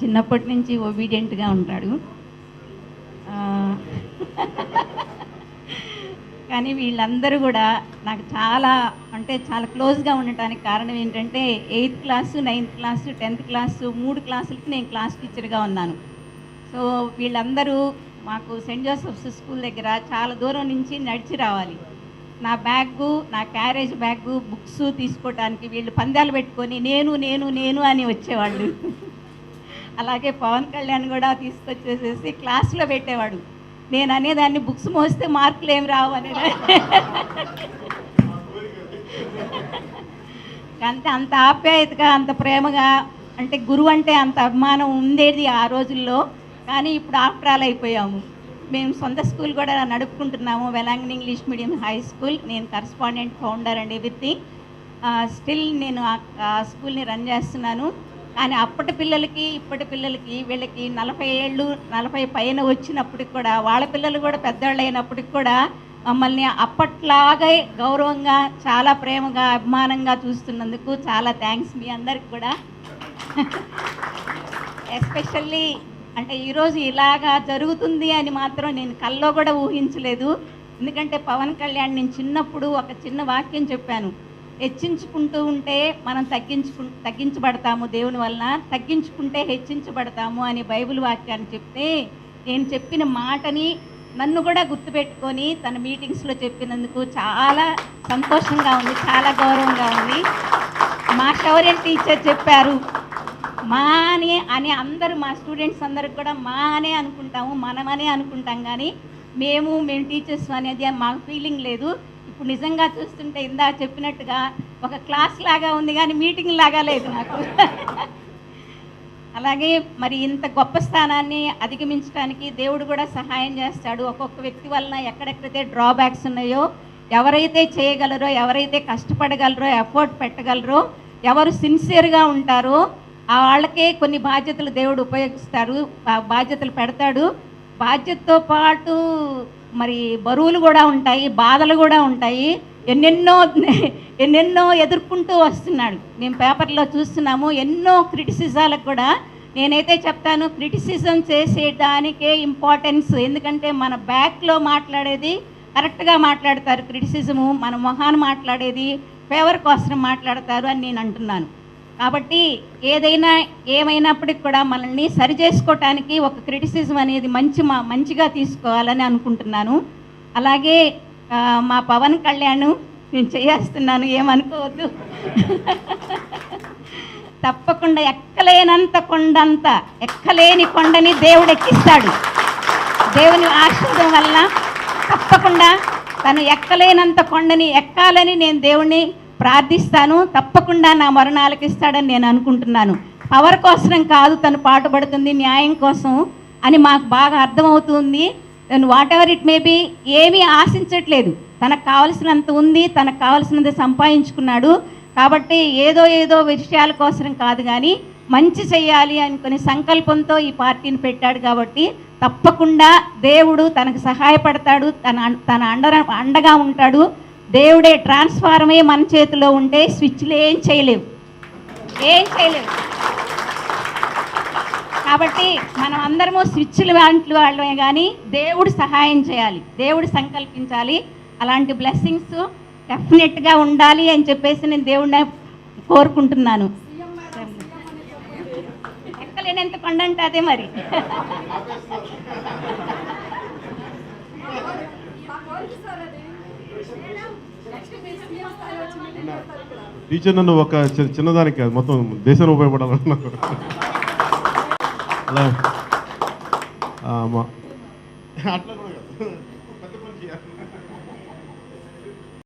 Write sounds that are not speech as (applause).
చిన్నప్పటి నుంచి ఒబీడియంట్గా ఉంటాడు. కానీ వీళ్ళందరూ కూడా నాకు చాలా అంటే చాలా క్లోజ్గా ఉండటానికి కారణం ఏంటంటే eighth class ninth class tenth class మూడు క్లాసులకి నేను క్లాస్ టీచర్గా ఉన్నాను. సో వీళ్ళందరూ మాకు సెయింట్ జోసెఫ్స్ స్కూల్ దగ్గర చాలా దూరం నుంచి నడిచి రావాలి. నా బ్యాగు నా క్యారేజ్ బ్యాగు బుక్స్ తీసుకోవడానికి వీళ్ళు పందాలు పెట్టుకొని నేను నేను నేను అని వచ్చేవాళ్ళు. అలాగే పవన్ కళ్యాణ్ కూడా తీసుకొచ్చేసేసి క్లాస్లో పెట్టేవాడు. నేను అనేదాన్ని బుక్స్ మోస్తే మార్కులు ఏం రావు అనేది అంతే అంత ఆప్యాయతగా అంత ప్రేమగా అంటే గురువు అంటే అంత అభిమానం ఉండేది ఆ రోజుల్లో. కానీ ఇప్పుడు ఆఫ్టర్ ఆల్ అయిపోయాము. మేము సొంత స్కూల్ కూడా నడుపుకుంటున్నాము. Velangan English medium high school నేను correspondent founder and everything still నేను ఆ స్కూల్ని రన్ చేస్తున్నాను. కానీ అప్పటి పిల్లలకి ఇప్పటి పిల్లలకి వీళ్ళకి నలభై ఏళ్ళు నలభై పైన వచ్చినప్పటికి కూడా వాళ్ళ పిల్లలు కూడా పెద్దవాళ్ళు అయినప్పటికి కూడా మమ్మల్ని అప్పట్లాగే గౌరవంగా చాలా ప్రేమగా అభిమానంగా చూస్తున్నందుకు చాలా థ్యాంక్స్ మీ అందరికి కూడా. ఎస్పెషల్లీ అంటే ఈరోజు ఇలాగా జరుగుతుంది అని మాత్రం నేను కల్లో కూడా ఊహించలేదు. ఎందుకంటే పవన్ కళ్యాణ్ నేను చిన్నప్పుడు ఒక చిన్న వాక్యం చెప్పాను. హెచ్చించుకుంటూ ఉంటే మనం తగ్గించుకు తగ్గించబడతాము. దేవుని వలన తగ్గించుకుంటే హెచ్చించబడతాము అని బైబిల్ వాక్యాన్ని చెప్తే నేను చెప్పిన మాటని నన్ను కూడా గుర్తుపెట్టుకొని తన మీటింగ్స్లో చెప్పినందుకు చాలా సంతోషంగా ఉంది చాలా గౌరవంగా ఉంది. మా శౌర్య టీచర్ చెప్పారు మా అని అని అందరూ మా స్టూడెంట్స్ అందరికి కూడా మా అనే అనుకుంటాము మనమనే అనుకుంటాం కానీ మేము మేము టీచర్స్ అనేది మాకు ఫీలింగ్ లేదు. ఇప్పుడు నిజంగా చూస్తుంటే ఇందా చెప్పినట్టుగా ఒక క్లాస్ లాగా ఉంది కానీ మీటింగ్ లాగా లేదు నాకు. అలాగే మరి ఇంత గొప్ప స్థానాన్ని అధిగమించడానికి దేవుడు కూడా సహాయం చేస్తాడు. ఒక్కొక్క వ్యక్తి వలన ఎక్కడెక్కడైతే డ్రాబ్యాక్స్ ఉన్నాయో ఎవరైతే చేయగలరో ఎవరైతే కష్టపడగలరో ఎఫర్ట్ పెట్టగలరో ఎవరు సిన్సియర్గా ఉంటారో ఆ వాళ్ళకే కొన్ని బాధ్యతలు దేవుడు ఉపయోగిస్తారు. బాధ్యతలు పెడతాడు. బాధ్యతతో పాటు మరి బరువులు కూడా ఉంటాయి బాధలు కూడా ఉంటాయి. ఎన్నెన్నో (laughs) ఎన్నెన్నో ఎదుర్కొంటూ వస్తున్నాడు. మేము పేపర్లో చూస్తున్నాము ఎన్నో క్రిటిసిజాలకు కూడా నేనైతే చెప్తాను క్రిటిసిజం చేసేదానికే ఇంపార్టెన్స్. ఎందుకంటే మన బ్యాక్లో మాట్లాడేది కరెక్ట్గా మాట్లాడతారు క్రిటిసిజము మన మొహాన్ని మాట్లాడేది ఫేవర్ కోసం మాట్లాడతారు అని నేను అంటున్నాను. కాబట్టి ఏదైనా ఏమైనప్పటికి కూడా మనల్ని సరి చేసుకోవటానికి ఒక క్రిటిసిజం అనేది మంచి మా మంచిగా తీసుకోవాలని అనుకుంటున్నాను. అలాగే మా పవన్ కళ్యాణ్ నేను చేస్తున్నాను ఏమనుకోవద్దు. (laughs) తప్పకుండా ఎక్కలేనంత కొండంత ఎక్కలేని కొండని దేవుడు ఎక్కిస్తాడు. దేవుని ఆశీర్వాదం వల్ల తప్పకుండా తను ఎక్కలేనంత కొండని ఎక్కాలని నేను దేవుణ్ణి ప్రార్థిస్తాను తప్పకుండా నా మరణాలకు ఇస్తాడని నేను అనుకుంటున్నాను. పవర్ కోసం కాదు తను పాటుపడుతుంది న్యాయం కోసం అని మాకు బాగా అర్థమవుతుంది. నేను whatever it may be ఏమీ ఆశించట్లేదు. తనకు కావలసినంత ఉంది తనకు కావలసినంత సంపాదించుకున్నాడు. కాబట్టి ఏదో ఏదో విషయాల కోసం కాదు కానీ మంచి చేయాలి అనుకునే సంకల్పంతో ఈ పార్టీని పెట్టాడు కాబట్టి తప్పకుండా దేవుడు తనకు సహాయపడతాడు తన తన అండ అండగా ఉంటాడు. దేవుడే ట్రాన్స్ఫార్మే మన చేతిలో ఉంటే స్విచ్లు ఏం చేయలేవు. ఏం చేయలేవు. కాబట్టి మనం అందరము స్విచ్లు లాంటి వాళ్ళమే కానీ దేవుడు సహాయం చేయాలి. దేవుడు సంకల్పించాలి. అలాంటి బ్లెస్సింగ్స్ డెఫినెట్గా ఉండాలి అని చెప్పేసి నేను దేవుడిని కోరుకుంటున్నాను. ఎక్కలేనంత కొండ అంటే అదే మరి. టీచర్ నన్ను ఒక చిన్నదానికి కాదు, మొత్తం దేశాన్ని ఉపయోగపడాలన్నా అలా. అట్లా కూడా కాదు.